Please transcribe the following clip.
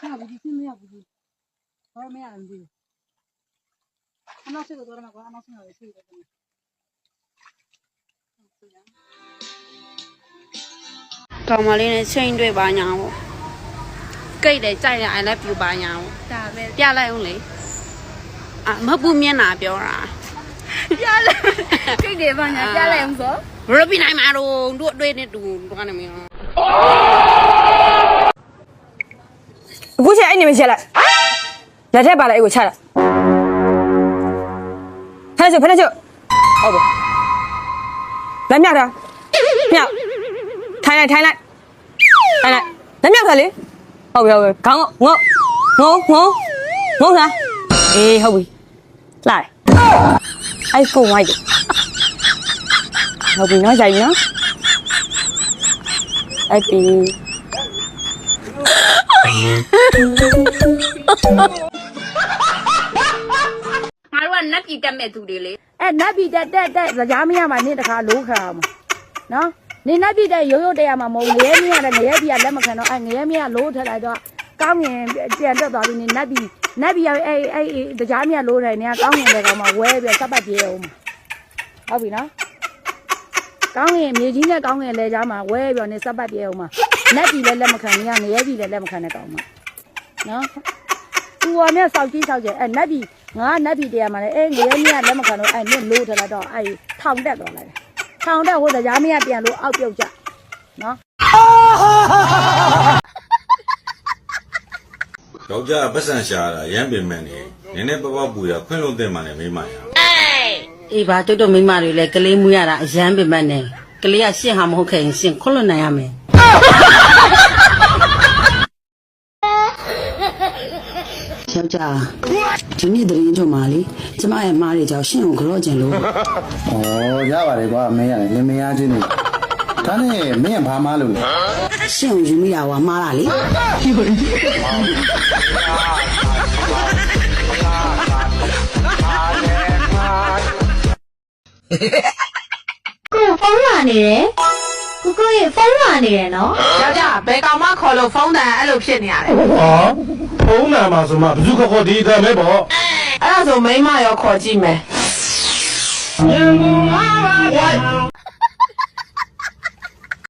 ဟာဘူးဒီစင်းမရဘူးဘာမရဘူးဒီအနောက်ဆက်တော့တော့မှာကွာအနောက်ဆက်တော့ရှိတယ်ကွာကောင်မလေးနဲ့ချိန်တွေ့ပါညာပေါ့ကိတ်တယ်ကြိုက်တယ် I love you ပါညာပေါ့ဒါပဲပြလိုက်အောင်လေအာမဟုတ်ဘူးမျက်နှာပြောတာပြလိုက်ကိတ်တယ်ပါညာပြလိုက်အောင်ဆိုဘရပီနိုင်မှာတော့တို့အတွေ့နဲ့တူတော့ကနေမင်း အခုချက်အဲ့နေမချက်လိုက်လက်ထက်ပါလိုက်အဲ့ကိုချလိုက်ဖက်ချဖက်ချဟုတ်ပါလက်မြောက်တာမြောက်ထိုင်လိုက်ထိုင်လိုက်ထိုင်လိုက်လက်မြောက်တာလေဟုတ်ပြီဟုတ်ပြီခေါင်းငုံငုံငုံငုံလားအေးဟုတ်ပြီလိုက်အဲ့ကိုဝိုက်တယ်ဟုတ်ပြီနော်ကြိုက်ပြီနော်အဲ့ဒီ ငါတို့ကနတ်ပြည်တက်မဲ့သူတွေလေအဲနတ်ပြည်တက်တက်တက်ကြားမရမှာနေတခါလိုးခါမှာနော်နေနတ်ပြည်တက်ရိုးရိုးတရားမှာမဟုတ်ငရဲမရတဲ့ငရဲပြည်ကလက်မခံတော့အဲငရဲမရလိုးထက်လိုက်တော့ကောင်းငင်ပြန်တက်သွားပြီနေနတ်ပြည်နတ်ပြည်ကအဲအဲကြားမရလိုးတယ်နေကကောင်းငင်တဲ့ကောင်မှာဝဲပြီးစပတ်ပြေအောင်ဟုတ်ပြီနော်ကောင်းငင်မြေကြီးနဲ့ကောင်းငင်လဲကြားမှာဝဲပြီးနေစပတ်ပြေအောင်မှာနတ်ပြည်လည်းလက်မခံနေရငရဲပြည်လည်းလက်မခံတဲ့ကောင်မှာ နော်သူကမြတ်စောက်ကြီးစောက်ကျဲအဲနတ်ပြည်ငါနတ်ပြည်တရားမှာလေအဲငရဲမြတ်လက်မခံတော့အဲမြင့်လို့ထလာတော့အဲထောင်တက်သွားလိုက်တယ်ထောင်တက်ဟိုတရားမရပြန်လို့အောက်ပြုတ်ကြနော်ယောက်ျားပတ်စံရှာတာရမ်းပင်မဲ့နေနည်းနည်းပပပူရခွင့်လုံးတဲ့မှလည်းမိမရအေးပါတို့တို့မိမတွေလည်းကလေးမူရတာအရန်ပင်မနဲ့ကလေးကရှင့်ဟာမဟုတ်ခဲ့ရင်ရှင့်ခွလွတ်နိုင်ရမယ် ယောက်ျားဒီနေ့တရင်ချုံပါလေကျမရဲ့မားတွေကြောင့်ရှင့်ကိုကြော့ကျင်လို့။ဩရပါတယ်ကွာမင်းရတယ်လင်မယားချင်းနေ။ဒါနဲ့မင်းကဘာမှလို့လဲရှင့်ကိုယူမိရဝါမားတာလေကိုဖုန်းလာနေတယ်ကိုကိုရေဖုန်းလာနေတယ်နော်ယောက်ျားဘယ်ကောင်မှခေါ်လို့ဖုန်းတန်အဲ့လိုဖြစ်နေရတယ်ဟာ ဖုန်းနာမှာဆိုမှဘယ်သူခခေါ်ဒီအတန်ပဲပေါ့အဲ့ဒါဆိုမိန်းမရောခေါ်ကြည့်မယ်